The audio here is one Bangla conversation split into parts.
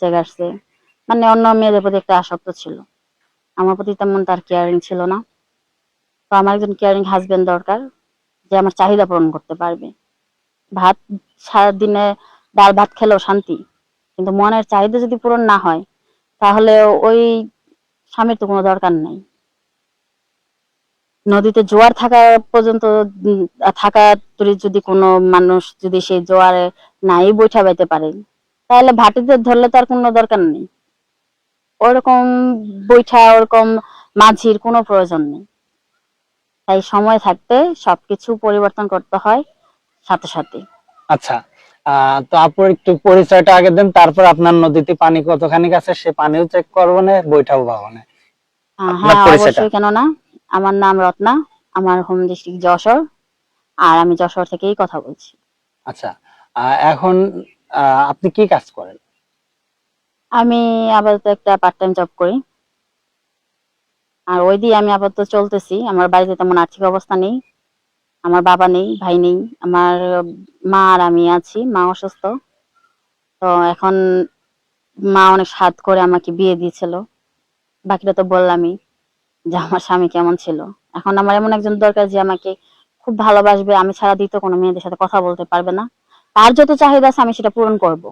বাচ্চা কাটছে মানে অন্য মেয়েদের প্রতি একটা আসক্ত ছিল। আমার প্রতি তেমন তার কেয়ারিং ছিল না। তো আমার একজন কেয়ারিং হাজবেন্ড দরকার, যে আমার চাহিদা পূরণ করতে পারবে। ভাত সারাদিনে ডাল ভাত খেলেও শান্তি। কিন্তু মনের চাহিদা যদি পূরণ না হয়, তাহলে ওই স্বামীর তো কোনো দরকার নেই। নদীতে জোয়ার থাকা পর্যন্ত থাকা যদি কোনো মানুষ যদি সেই জোয়ারে নাই বৈঠা পাইতে পারে তাহলে ভাটিতে ধরলে তার কোনো দরকার নেই। ওরকম বৈঠা ওরকম মাঝির কোনো প্রয়োজন নেই। তাই সময় থাকতে সবকিছু পরিবর্তন করতে হয় সাথে সাথে। আচ্ছা তো আপুর একটু পরিচয়টা আগে দেন তারপর আপনার নদীতে পানি কতখানি আছে সে পানিও চেক করব না বৈঠাও পাবো না। আপনার হ্যাঁ অবশ্যই কেন না? আমার নাম রত্না আমার হোম ডিস্ট্রিক্ট যশোর আর আমি যশোর থেকেই কথা বলছি। আচ্ছা এখন আপনি কি কাজ করেন? আমি আপাতত একটা পার্ট টাইম জব করি। আর ওই দিয়ে আমি আপাতত চলতেছি। আমার বাড়িতে তেমন আর্থিক অবস্থা নেই। আমার বাবা নেই, ভাই নেই। আমার মা আর আমি আছি, মা অসুস্থ। তো এখন মা অনেক সাধ করে আমাকে বিয়ে দিয়েছিল। বাকিটা তো বললামই যে আমার স্বামী কেমন ছিল। এখন আমার এমন একজন দরকার যে আমাকে খুব ভালোবাসবে। আমি ছাড়া দ্বিতীয় কোনো মেয়েদের সাথে কথা বলতে পারবে না। তার যত চাহিদা আছে আমি সেটা পূরণ করব।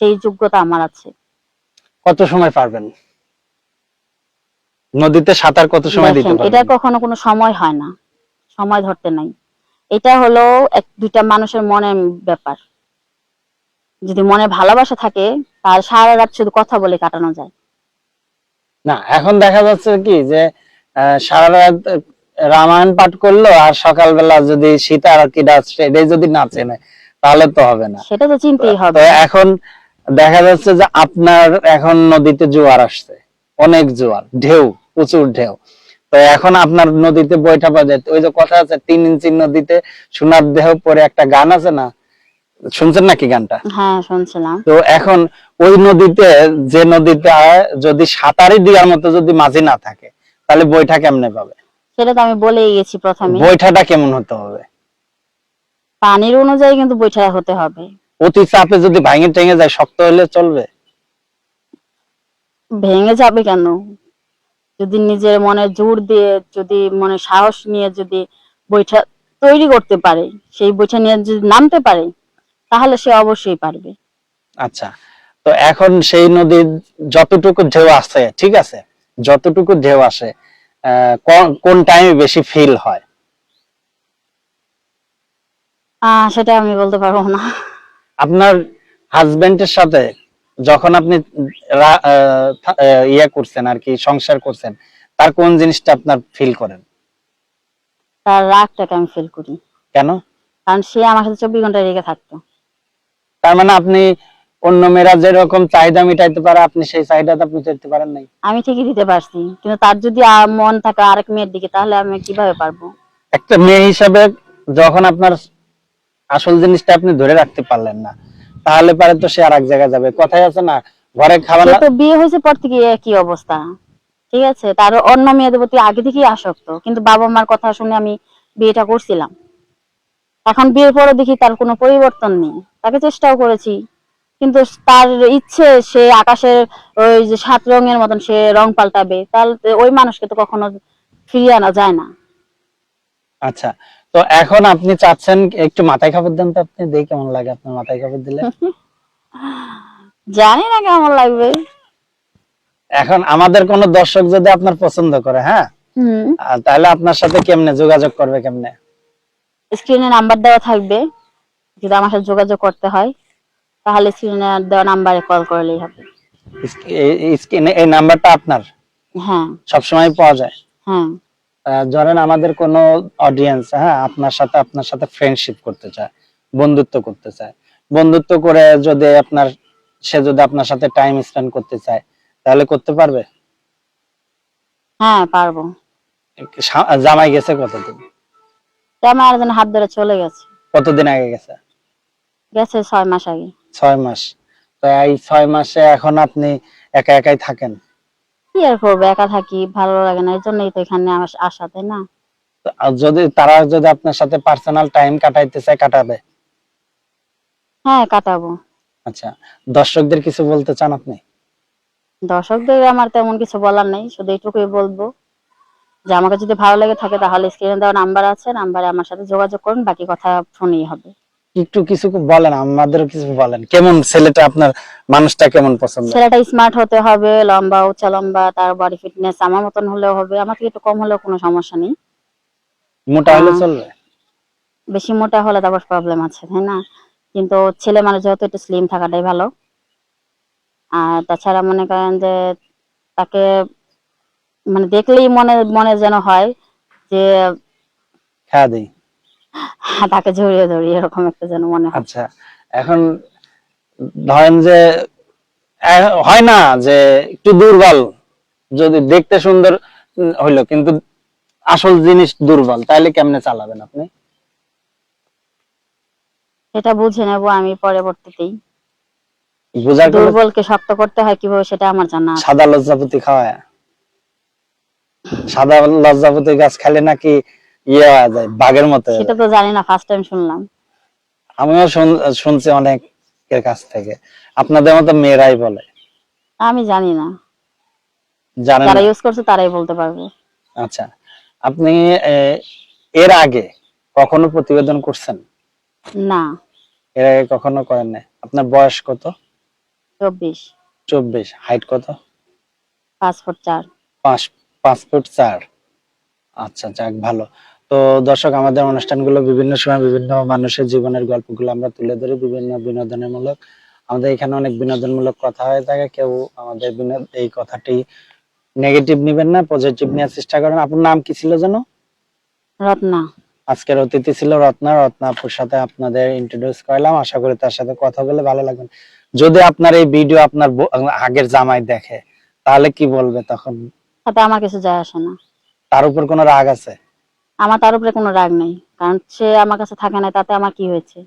সেই যোগ্যতা আমার আছে। কত সময় পারবেন? নদীতে সাঁতার কত সময় দিতে দেখেন এটা কখনো কোনো সময় হয় না। সময় ধরতে নাই। এটা হলো এক দুইটা মানুষের মনের ব্যাপার। যদি মনে ভালোবাসা থাকে তার সারা রাত শুধু কথা বলে কাটানো যায়। না এখন দেখা যাচ্ছে কি যে সারা রাত রামায়ণ পাঠ করল আর সকালবেলা যদি সীতা আর কি ডাক যদি নাচে নেয় তাহলে তো হবে না। সেটা তো চিনতেই হবে। এখন দেখা যাচ্ছে যে আপনার এখন নদীতে জোয়ার আসছে। অনেক জোয়ার ঢেউ প্রচুর ঢেউ। তো এখন আপনার নদীতে বইটা পাওয়া যায় ওই যে কথা আছে তিন ইঞ্চি নদীতে সোনার দেহ পরে একটা গান আছে না? শুনছেন নাকি গানটা? হ্যাঁ শুনছিলাম। তো এখন ওই নদীতে যে নদীতে যদি সাঁতারই দেওয়ার মতো যদি মাঝি না থাকে তাহলে বইটা কেমনে পাবে? সেটা তো আমি বলেই গেছি প্রথমে বইটাটা কেমন হতে হবে? পানির অনুযায়ী কিন্তু বৈঠা হতে হবে। অতি চাপে যদি ভাঙে টেঙে যায় শক্ত হলে চলবে? ভেঙে যাবে কেন? যদি নিজের মনে জোর দিয়ে যদি মনে সাহস নিয়ে যদি বৈঠা তৈরি করতে পারে সেই বৈঠা নিয়ে যদি নামতে পারে তাহলে সে অবশ্যই পারবে। আচ্ছা তো এখন সেই নদীর যতটুকু ঢেউ আছে ঠিক আছে? যতটুকু ঢেউ আসে কোন- টাইমে বেশি ফিল হয়? সেটা আমি বলতে পারব না। আপনার হাজবেন্ডের সাথে যখন আপনি ইয়ে করছেন আর কি সংসার করছেন তার কোন জিনিসটা আপনার ফিল করেন? তার রাগটাকে আমি ফিল করি? কেন? কারণ সে আমার সাথে চব্বিশ ঘণ্টা রেগে থাকতো। তার মানে আপনি অন্য মেয়েরা যেরকম চাহিদা মিটাইতে পারে আপনি সেই চাহিদাটা আপনি মিটাইতে পারেন নাই? আমি ঠিকই দিতে পারছি কিন্তু তার যদি মন থাকে আরেক মেয়ের দিকে তাহলে আমি কীভাবে পারব? একটা মেয়ে হিসাবে যখন আপনার আসল জিনিসটা আপনি ধরে রাখতে পারলেন না। তাহলে পারে তো সে আর এক জায়গায় যাবে। কথাই আছে না ঘরে খাবার তো বিয়ে হয়েছে পর থেকে একই অবস্থা। ঠিক আছে? তার অন্য মেয়েদের প্রতি আগে থেকেই আসক্ত। কিন্তু বাবা মার কথা শুনে আমি বিয়েটা করছিলাম। এখন বিয়ের পরে দেখি তার কোনো পরিবর্তন নেই। তাকে চেষ্টাও করেছি। কিন্তু তার ইচ্ছে সে আকাশের ওই যে সাত রঙের মতন সে রং পাল্টাবে। তাহলে ওই মানুষকে তো কখনো ফিরিয়ে আনা যায় না। আচ্ছা তো এখন আপনি চাচ্ছেন একটু মাথায় কাপড় দেন তো আপনি? দেখি কেমন লাগে আপনার মাথায় কাপড় দিলে। জানি না কেমন লাগবে। এখন আমাদের কোন দর্শক যদি আপনার পছন্দ করে হ্যাঁ? তাহলে আপনার সাথে কেমনে যোগাযোগ করবে কেমনে? স্ক্রিনে নাম্বার দেওয়া থাকবে। যদি আমার সাথে যোগাযোগ করতে হয় তাহলে স্ক্রিনে দেওয়া নাম্বারে কল করলেই হবে। স্ক্রিনে এই নাম্বারটা আপনার? হ্যাঁ। সবসময় পাওয়া যায়? হ্যাঁ। ধরেন আমাদের কোন অডিয়েন্স হ্যাঁ আপনার সাথে আপনার সাথে ফ্রেন্ডশিপ করতে চায় বন্ধুত্ব করতে চায়। বন্ধুত্ব করে যদি আপনার সে যদি আপনার সাথে টাইম স্পেন্ড করতে চায় তাহলে করতে পারবে? হ্যাঁ পারব। জামাই গেছে কতদিন? আমার আরেকজন হাত ধরে চলে গেছে। কতদিন আগে গেছে? গেছে ছয় মাস আগে। ছয় মাস। তো এই ছয় মাসে এখন আপনি একা একাই থাকেন? কি আর করব? একা থাকি ভালো লাগে না এই জন্যই তো এখানে আমার আসা তাই না? আর যদি তারা যদি আপনার সাথে পার্সোনাল টাইম কাটাইতে চায় কাটাবে? হ্যাঁ কাটাবো। আচ্ছা দর্শকদের কিছু বলতে চান আপনি? দর্শকদের আমার তেমন কিছু বলার নেই শুধু এইটুকুই বলব যে আমাকে যদি ভালো লাগে থাকে তাহলে স্ক্রিনে দেওয়া নাম্বার আছে নাম্বারে আমার সাথে যোগাযোগ করুন বাকি কথা ফোনেই হবে। একটু কিছু বলেন আমাদের কিছু বলেন। কেমন ছেলেটা আপনার মানুষটা কেমন পছন্দ? ছেলেটা স্মার্ট হতে হবে লম্বা উচ্চা লম্বা তার বডি ফিটনেস আমার মতন হলেও হবে। আমার থেকে একটু কম হলেও কোনো সমস্যা নেই। মোটা হলে চলবে? বেশি মোটা হলে তারপর প্রবলেম আছে তাই না? কিন্তু ছেলে মানুষ যেহেতু একটু স্লিম থাকাটাই ভালো। আর তাছাড়া মনে করেন যে তাকে মানে দেখলেই মনে মনে যেন হয় যে খেয়া দিই। তাকে জড়িয়ে ধরি এরকম একটা যেন মনে হয়। আচ্ছা এখন ধরেন যে হয় না যে একটু দুর্বল যদি দেখতে সুন্দর হইল কিন্তু আসল জিনিস দুর্বল তাহলে কেমনে চালাবেন আপনি? সেটা বুঝে নেব আমি পরবর্তীতেই। বোঝার দুর্বলকে শক্ত করতে হয় কীভাবে সেটা আমার জানা। সাদা লজ্জাপতি খাওয়ায়। সাদা লজ্জাপতি গাছ খেলে নাকি ইয়ে হয়ে যায় বাঘের মতো সেটা তো জানি না ফার্স্ট টাইম শুনলাম। আমিও শুন- শুনছি অনেকের কাছ থেকে। আপনাদের মতো মেয়েরাই বলে। আমি জানি না। জানেন যারা ইউজ করছে তারাই বলতে পারবে। আচ্ছা আপনি এর আগে কখনো প্রতিবেদন করছেন? না। এর আগে কখনো করেন না আপনার বয়স কত? চব্বিশ। চব্বিশ। হাইট কত? পাঁচ ফুট চার। পাঁচ পাঁচ ফুট চার। আচ্ছা যাক ভালো। তো দর্শক আমাদের অনুষ্ঠানগুলো বিভিন্ন সময় বিভিন্ন মানুষের জীবনের গল্পগুলো আমরা তুলে ধরি বিভিন্ন বিনোদনমূলক। আমাদের এখানে অনেক বিনোদনমূলক কথা হয়ে থাকে কেউ আমাদের এই কথাটি নেগেটিভ নিবেন না পজিটিভ নেওয়ার চেষ্টা করেন। আপনার নাম কি ছিল যেন? রত্না। আজকের অতিথি ছিল রত্না। রত্না আপুর সাথে আপনাদের ইন্ট্রোডিউস করলাম। আশা করি তার সাথে কথা বলে ভালো লাগবে। যদি আপনার এই ভিডিও আপনার আগের জামাই দেখে তাহলে কি বলবে তখন? তাতে আমার কিছু যায় আসে না। তার উপর কোনো রাগ আছে? আমার তার উপরে কোনো রাগ নেই। কারণ সে আমার কাছে থাকে না তাতে আমার কি হয়েছে?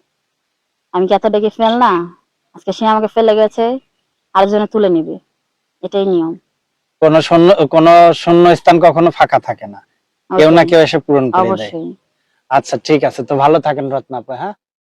আমি কি এত ডেকে ফেল না? আজকে সে আমাকে ফেলে গেছে আর জন্য তুলে নিবে। এটাই নিয়ম। কোন শূন্য কোন শূন্য স্থান কখনো ফাঁকা থাকে না। কেউ না কেউ এসে পূরণ করে দেয়। আচ্ছা ঠিক আছে। তো ভালো থাকেন রত্না আপু হ্যাঁ?